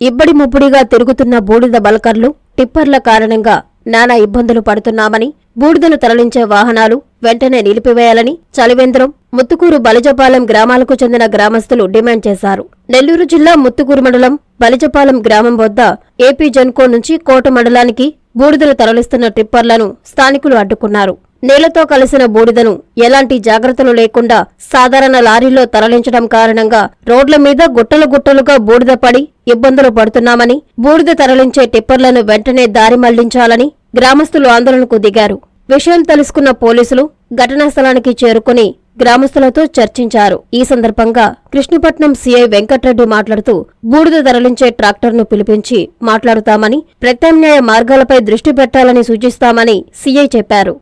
ఇబ్బడి ముబ్బడిగా తిరుగుతున్న బూడిద బల్కర్లు టిప్పర్ల కారణంగా నానా ఇబ్బందులు పడుతున్నామని బూడిదను తరలించే వాహనాలు వెంటనే నిలిపివేయాలని చలివేంద్రం ముత్తుకూరు బలిజపాలెం గ్రామాలకు చెందిన గ్రామస్తులు డిమాండ్ చేశారు. నెల్లూరు జిల్లా ముత్తుకూరు మండలం బలిజపాలెం గ్రామం వద్ద ఏపీ జెన్కో నుంచి కోట మండలానికి బూడిదను తరలిస్తున్న టిప్పర్లను స్థానికులు అడ్డుకున్నారు. నేలతో కలిసిన బూడిదను ఎలాంటి జాగ్రత్తలు లేకుండా సాధారణ లారీలో తరలించడం కారణంగా రోడ్ల మీద గుట్టలు గుట్టలుగా బూడిద పడి ఇబ్బందులు పడుతున్నామని బూడిద తరలించే టిప్పర్లను వెంటనే దారి మళ్ళించాలని గ్రామస్తులు ఆందోళనకు దిగారు. విషయం తెలుసుకున్న పోలీసులు ఘటనా స్థలానికి చేరుకుని గ్రామస్తులతో చర్చించారు. ఈ సందర్భంగా కృష్ణపట్నం సీఐ వెంకట్రెడ్డి మాట్లాడుతూ బూడిద తరలించే ట్రాక్టర్ను పిలిపించి మాట్లాడుతామని ప్రత్యామ్నాయ మార్గాలపై దృష్టి పెట్టాలని సూచిస్తామని సీఐ చెప్పారు.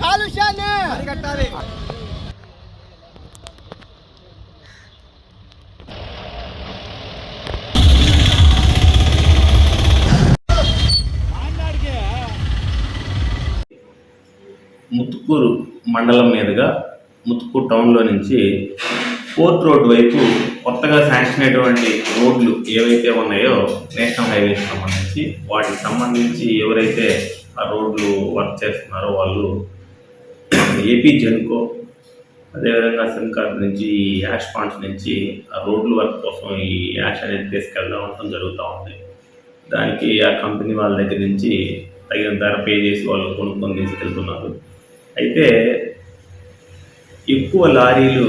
కాలుష్యాన్ని అరికట్టాలి. ముత్తుకూరు మండలం మీదుగా ముత్తుకూరు టౌన్లో నుంచి ఫోర్త్ రోడ్ వైపు కొత్తగా శాంక్షన్ అయినటువంటి రోడ్లు ఏవైతే ఉన్నాయో నేషనల్ హైవేకి సంబంధించి వాటికి సంబంధించి ఎవరైతే ఆ రోడ్లు వర్క్ చేస్తున్నారో వాళ్ళు ఏపీ జెన్కో అదేవిధంగా సిమ్కార్డ్ నుంచి ఈ యాష్ పాండ్స్ నుంచి ఆ రోడ్లు వర్క్ కోసం ఈ యాష్ అనేది తీసుకెళ్ళడం అనడం జరుగుతూ ఉంది. దానికి ఆ కంపెనీ వాళ్ళ దగ్గర నుంచి తగిన ధర పే చేసి వాళ్ళు కొనుక్కొని తీసుకెళ్తున్నారు. అయితే ఎక్కువ లారీలు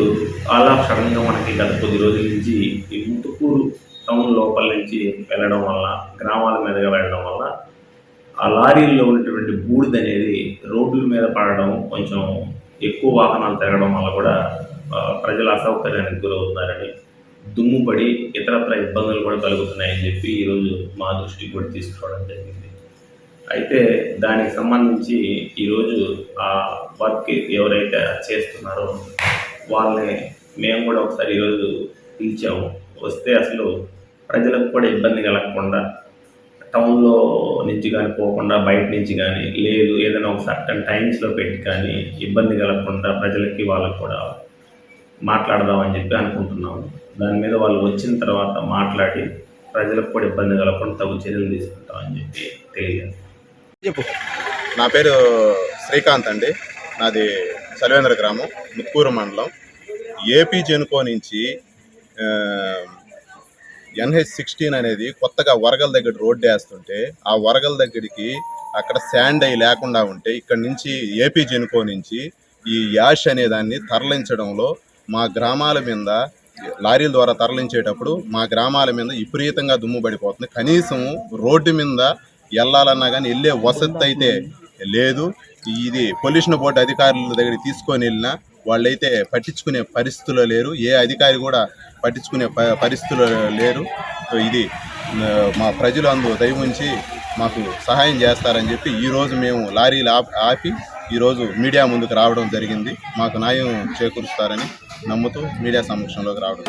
అలా సడన్గా మనకి గత కొద్ది రోజుల నుంచి ఈ ముతుకూరు టౌన్ లోపల నుంచి వెళ్ళడం వల్ల గ్రామాల మీదుగా వెళ్ళడం వల్ల ఆ లారీల్లో ఉన్నటువంటి బూడిద అనేది రోడ్ల మీద పడడం కొంచెం ఎక్కువ వాహనాలు తిరగడం వల్ల కూడా ప్రజల అసౌకర్యానికి గురవుతున్నారని దుమ్ము పడి ఇతరత్ర ఇబ్బందులు కూడా కలుగుతున్నాయని చెప్పి ఈరోజు మా దృష్టికి కూడా తీసుకురావడం జరిగింది. అయితే దానికి సంబంధించి ఈరోజు ఆ వర్క్ ఎవరైతే చేస్తున్నారో వాళ్ళని మేము కూడా ఒకసారి ఈరోజు పిలిచాము. వస్తే అసలు ప్రజలకు కూడా ఇబ్బంది కలగకుండా టౌన్లో నుంచి కానీ పోకుండా బయట నుంచి కానీ లేదు ఏదైనా ఒక సర్టన్ టైమ్స్లో పెట్టి కానీ ఇబ్బంది కలగకుండా ప్రజలకి వాళ్ళకి కూడా మాట్లాడదామని చెప్పి అనుకుంటున్నాము. దాని మీద వాళ్ళు వచ్చిన తర్వాత మాట్లాడి ప్రజలకు కూడా ఇబ్బంది కలగకుండా తగు చర్యలు తీసుకుంటామని చెప్పి తెలియదు నా పేరు శ్రీకాంత్ అండి. నాది సల్వేంద్ర గ్రామం ముత్కూరు మండలం. ఏపీ జెనుకో నుంచి ఎన్హెచ్ సిక్స్టీన్ అనేది కొత్తగా వరగల దగ్గర రోడ్డు వేస్తుంటే ఆ వరగల దగ్గరికి అక్కడ శాండ్ అయి లేకుండా ఉంటే ఇక్కడ నుంచి ఏపీ జెనుకో నుంచి ఈ యాష్ అనే దాన్ని తరలించడంలో మా గ్రామాల మీద లారీల ద్వారా తరలించేటప్పుడు మా గ్రామాల మీద విపరీతంగా దుమ్ము పడిపోతుంది. కనీసం రోడ్డు మీద వెళ్ళాలన్నా కానీ వెళ్ళే వసతి అయితే లేదు. ఇది పొల్యూషన్ బోర్డు అధికారుల దగ్గర తీసుకొని వెళ్ళినా వాళ్ళైతే పట్టించుకునే పరిస్థితుల్లో లేరు. ఏ అధికారి కూడా పట్టించుకునే పరిస్థితుల్లో లేరు. ఇది మా ప్రజలు అందు దయముంచి మాకు సహాయం చేస్తారని చెప్పి ఈరోజు మేము లారీలు ఆపి ఈరోజు మీడియా ముందుకు రావడం జరిగింది. మాకు న్యాయం చేకూరుస్తారని నమ్ముతూ మీడియా సమక్షంలోకి రావడం